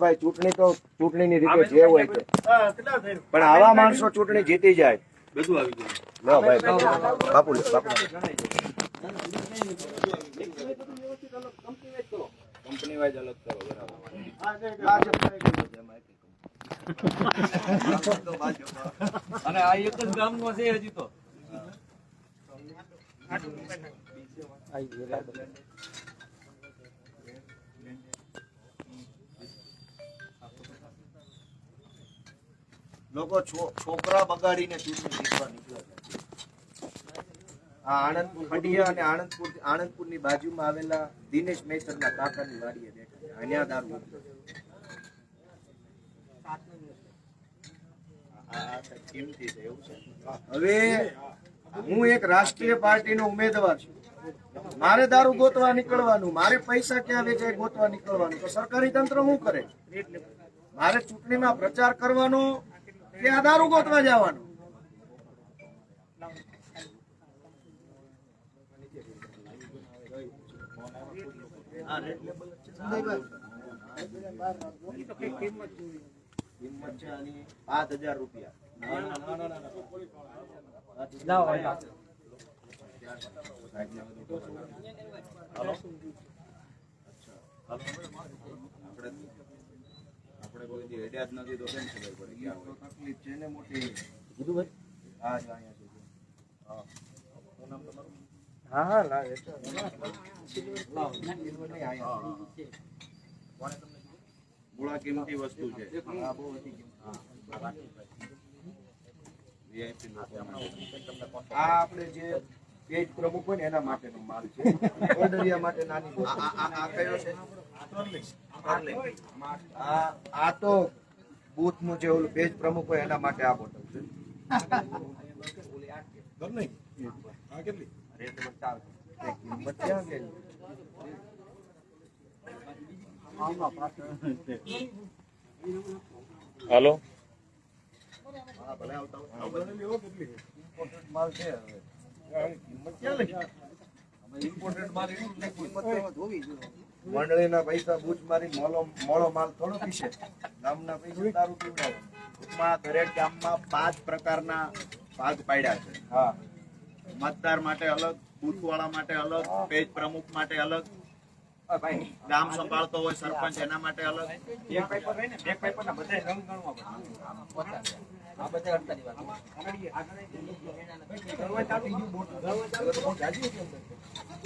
ભાઈ ચૂંટણી તો ચૂંટણીની રીતે જે હોય છે. પણ આવા માણસો ચૂંટણી જીતી જાય. બધું આવી ગયું. ભાઈ બાપુ બાપુ કંપની વાઇઝ અલગ કરો બરાબર. અને આ એક જ ગામનો છે હજી તો. લોકો છોકરા બગાડીને ચૂંટણી જીતવા નીકળે છે. આ આણંદપુર ખંડિયા અને આણંદપુર, આણંદપુરની બાજુમાં આવેલા દિનેશ મહેતરના કાકાની વાડીએ બેઠા અહીંયા દારૂ હવે હું એક રાષ્ટ્રીય પાર્ટીનો ઉમેદવાર છું. મારે દારૂ ગોતવા નીકળવાનું, મારે પૈસા ક્યાં વેચાય ગોતવા નીકળવાનું? તો સરકારી તંત્ર શું કરે? મારે ચૂંટણીમાં પ્રચાર કરવાનો કે દારૂ ગોતવા જવાનું. કિંમત છે આની પાંચ હજાર રૂપિયા આપણે આપણે કોઈ દી હેડ્યા જ નથી તો કેમ ખબર પડે ક્યાં હોય? તકલીફ છે ને મોટી. હા જો અહીંયા છે હા. નહીં, અહીંયા. મૂળા કિંમતી વસ્તુ છે. હા, બહુ લોકો માટે. આ આપણે જે પેજ પ્રમુખ હોય ને એના માટેનો માલ છે. ઓર્ડરિયા માટે નાની. આ આ આ કયો છે? આ આ તો બૂથનું જે ઓલું પેજ પ્રમુખ હોય એના માટે આ બોટલ છે? હાલો. માલ છે હવે. કિંમત ક્યાં લખી અમે imported માલ લઈ, કિંમત જોવી જોઈએ. મંડળીના પૈસા બૂચ મારી મોલો મોળો માલ થોડો પીશે. ગામના પૈસા દારૂ પીવડાવે. ટૂંકમાં દરેક ગામમાં પાંચ પ્રકારના ભાગ પાડ્યા છે. હા. મતદાર માટે અલગ બૂથવાળા માટે અલગ પેજ પ્રમુખ માટે અલગ. ગામ સંભાળતો હોય સરપંચ એના માટે અલગ.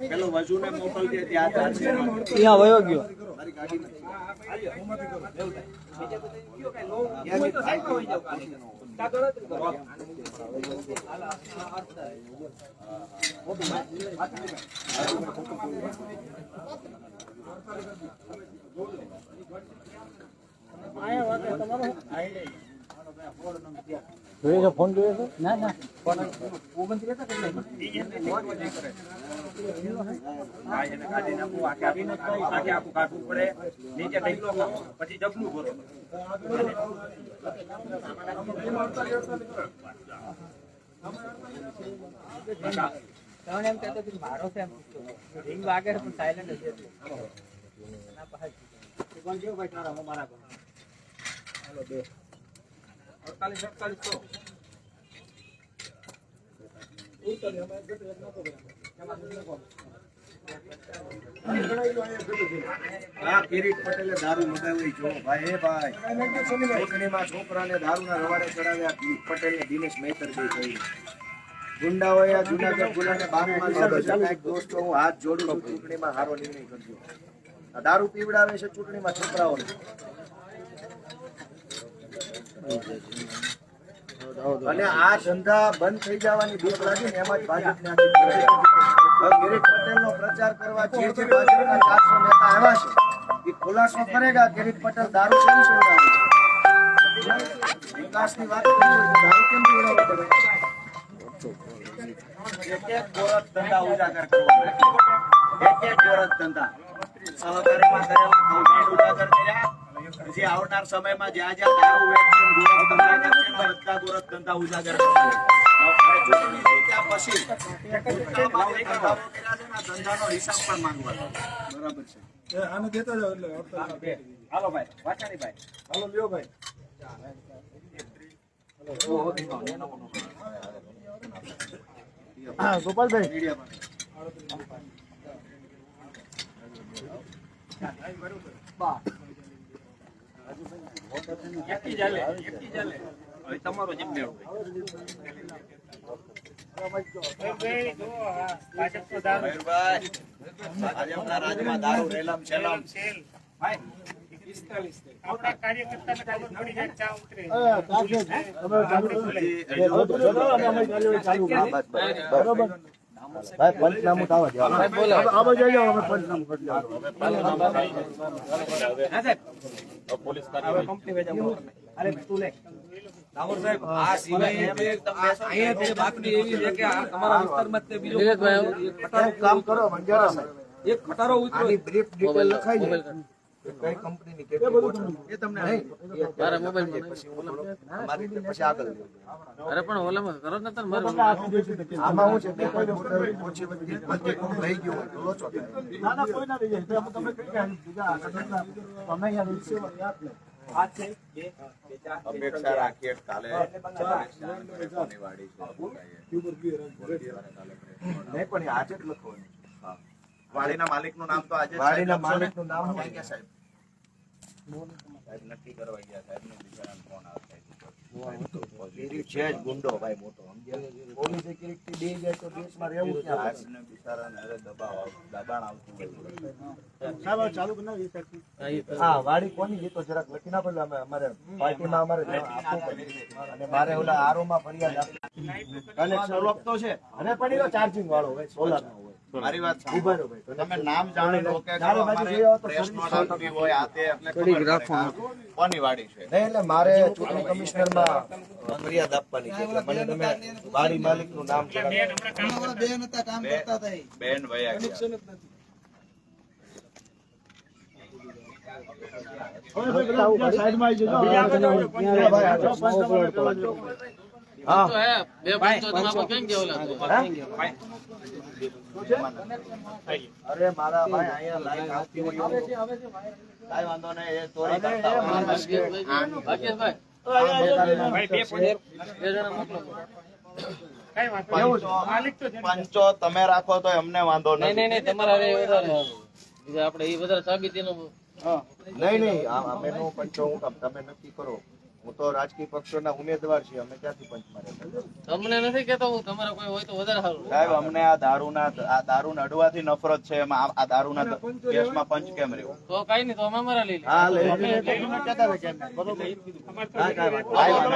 પેલું વજુને મોકલજે ત્યાં અહીંયા વયો ગયો. મારી ગાડીમાં તમારો? જોઈએ છે ફોન જોઈએ છે ના ના ફોન એને હતા પડે નીચે પછી ભરો ત્રણ એમ કહેતો કે મારો છે એમ. રિંગ વાગે છે પણ સાયલેન્ટ હતી. એના પાસે જ. ભાઈ તારા હું મારા હાલો બે અડતાલીસ અડતાલીસ દારૂ ના રવાડે ચડાવ્યા. દિનેશ મહેતર ગુંડાઓએ આ જુનાગઢ ગુનાને લીધો છે. કાંઈક દોસ્તો, હું હાથ જોડું છું. ચૂંટણીમાં સારો નિર્ણય કરજો. દારૂ પીવડાવે છે ચૂંટણીમાં છોકરાઓને. અને આ ધંધા બંધ થઈ જવાની બીક લાગી ને એમાં જ ભાજપને કિરીટ પટેલનો પ્રચાર કરવા જે નેતા આવ્યા છે, એ ખુલાસો કરેગા. ગિરીશ પટેલ દારૂ કેમ પીવડાવે વિકાસની વાત કરી દારૂ કેમ એક એક ધંધા ઉજાગર કરવાના એક એક ગોરખ ધંધા. સહકારીમાં કરેલા ઉજાગર કર્યા. હજી આવનાર સમયમાં જ્યાં જ્યાં ધંધા કરશે ને બધા ગોરખ ધંધા ઉજાગર પછી ધંધાનો હિસાબ પણ માંગવાનો બરાબર છે. આને દેતા જાવ એટલે હાલો ભાઈ. વાછાણી ભાઈ. હાલો લ્યો ભાઈ. ગોપાલભાઈ. મીડિયા પર હવે તમારો જેમ મેળ દારૂ પંચનામું તો પંચનામું કરી. આ સિવાય અહીંયા જે બાતમી એવી છે કે આ તમારા વિસ્તારમાં તે બીજો એક કામ કરો મંજારા સાહેબ એક ખટારો ઉતરો આની બ્રીફ ડિટેલ લખાઈ જાય કઈ કંપનીની કેટલી બોટલ એ તમને મારા મોબાઈલ પછી અમારી રીતે પછી આગળ અરે પણ ઓલામાં કરો ને તને આમાં હું છે બે કોઈ બોટલ ઓછી બધી બધી કોક રહી ગયું હોય લોચો ના ના કોઈ ના રહી જાય. તો અમે તમને કઈ ગયા બીજા તમે અહીંયા રીલ્સે વાળી લે. આ છે બે બે ચાર અપેક્ષા રાખીએ કાલે નહીં પણ આજે જ લખવાનું હા. વાડીના માલિકનું નામ તો આજે વાડીના માલિકનું નામ હોય. ગયા સાહેબ? સાહેબ નક્કી કરવા ગયા સાહેબને બિચારાને ફોન આવતા પેરી છે જ ગુંડો ભાઈ મોટો સમજ્યા? પોલીસે ક્યારેકથી બે જાય તો દેશમાં રહેવું ક્યાં ભાઈ? સાહેબને બિચારાને અરે દબાવ આવ- દબાણ આવતું હોય હા વાડી કોની એ તો જરાક લખી નાખો એટલે અમે અમારે પાર્ટીમાં અમારે આપવું અને મારે ઓલા આરોમાં ફરિયાદ આપી કનેક્શન તો છે. અને પણ ચાર્જિંગ વાળો હોય સોલાર નો હોય. મારી વાત સાંભળો. ઊભા રહો ભાઈ તમે નામ જાણી લો કે ચાલો બાજુ અમારે જઈ આવો તો પ્રેસ સર્વિસ નોટ આપવી હોય આ તે એટલે ખબર પડે. કે આ કોની વાડી છે? નહીં એટલે મારે ચૂંટણી કમિશનરમાં ફરિયાદ આપવાની છે મને તમે વાડી માલિકનું નામ જણાવો બેન વયા ગયા. હા તો હે બે પંચો તમે આપણે કેમ કે ઓલા તો? અરે મારા ભાઈ અહીંયા લાઈન આવતી હોય એવું. કાંઈ વાંધો નહીં એ ચોરી કરતા હોય. ભાગ્યેશભાઈ, બે જણા મોકલો. પંચો પંચો તમે રાખો તો એમને વાંધો નહીં નહીં નહીં તમારા આપડે એ વધારે સાબિતીનું નહીં નહીં અમેનું પંચો હું તમે નક્કી કરો. હું તો રાજકીય પક્ષોના ઉમેદવાર છીએ અમે ક્યાંથી પંચ મારે તમને નથી કેતો હું તમારા કોઈ હોય તો વધારે સારું સાહેબ અમને આ દારૂના આ દારૂ અડવાથી નફરત છે એમાં આ- દારૂના કેસમાં પંચ કેમ રહ્યું તો કઈ નહીં તો અમે અમારા લઈ હા લઈ લઈએ.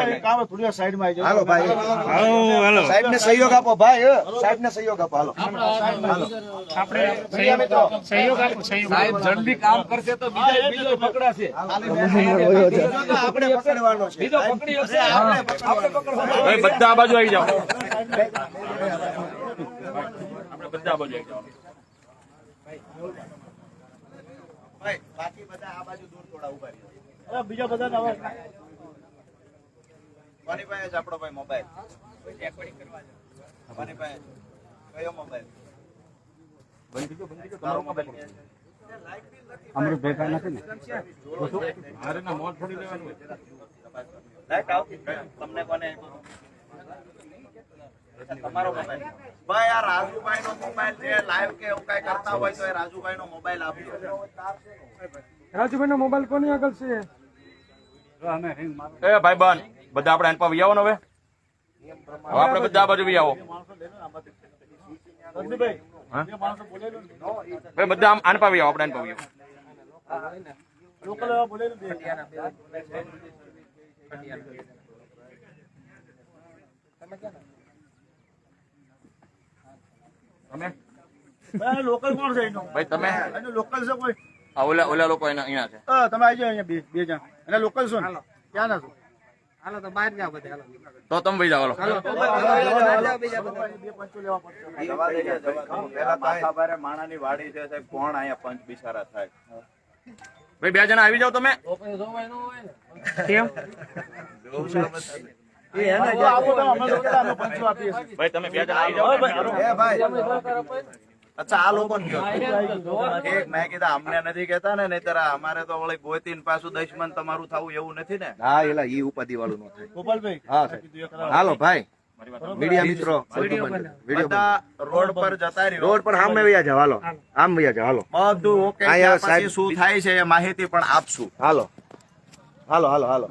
હાલો ભાઈ હાલો સાહેબ ને સહયોગ આપો ભાઈ સાહેબ ને સહયોગ આપો હાલો મીડિયા મિત્રો સહયોગ આપો સહયોગ સાહેબ જલ્દી કામ કરશે તો બીજા બીજો પકડાશે આપણે પકડવાનો છે. બીજો પકડી હશે. આપણે પકડવાનો બધા આ બાજુ આવી જાઓ. આપણે બધા આ બાજુ આવી જાઓ. ભાઈ બાકી બધા આ બાજુ દૂર થોડા ઊભા રહ્યો કોની પાસે છે આપણો ભાઈ મોબાઈલ. કોની પાસે કયો મોબાઈલ? તારો મોબાઈલ નથી ને? મોત છોડી દેવાનું લાઈટ આવતી તમને કોને તમારો મોબાઈલ ભાઈ આ રાજુભાઈ નો મોબાઈલ છે લાઈવ કે એવું કઈ કરતા હોય તો એ રાજુભાઈ નો મોબાઈલ આપ્યો રાજુભાઈ નો મોબાઈલ કોની આગળ છે? એ ભાઈ બન બધા આપણે એન પર વિયાવો ને હવે. હવે આપણે બધા આ બાજુ વિયાવો. આવો બધા આમ આન પર વી આવો આપણે આન તમે? લોકલ કોણ છે ભાઈ તમે? લોકલ છે કોઈ? ઓલા ઓલા લોકો એના અહીંયા છે. હા, તમે આવી જાઓ અહીંયા બે બે જણ. અને લોકલ છો ને? ક્યાં ના છો? હાલો તો બહાર જાવ બધે હાલો. તો તમે ભાઈ જાઓ હાલો. જવા દેજો. પેલા માણાની વાડી છે સાહેબ કોણ અહીંયા પંચ બિચારા થાય? ભાઈ બે જણા આવી જાવ તમે તો પછી જોવાય ન હોય ને એ એને જે આપો તો અમે તો કેટલાનો પંચો આપીએ છીએ. ભાઈ તમે બે જણા આવી જાઓ ને. એ ભાઈ સરકાર અપાય ને. અચ્છા આ લોકો ને આ કહો. એને તો જોવા જ એક મેં કીધા અમને નથી કેતા ને નહીતર અમારે તો વળી ગોતીને પાછું દશમન તમારું થવું એવું નથી ને હા એલા ઈ ઉપાધિ વાળું નો થાય ગોપાલભાઈ હા હાલો ભાઈ મીડિયા મિત્રો બધા રોડ પર જતા રહ્યો. રોડ પર આમ વયા જાવ હાલો. આમ વયા જાવ હાલો. બધું ઓકે અહીંયા સાહેબ- શું થાય છે એ માહિતી પણ આપશું. હાલો હાલો હાલો. હાલો.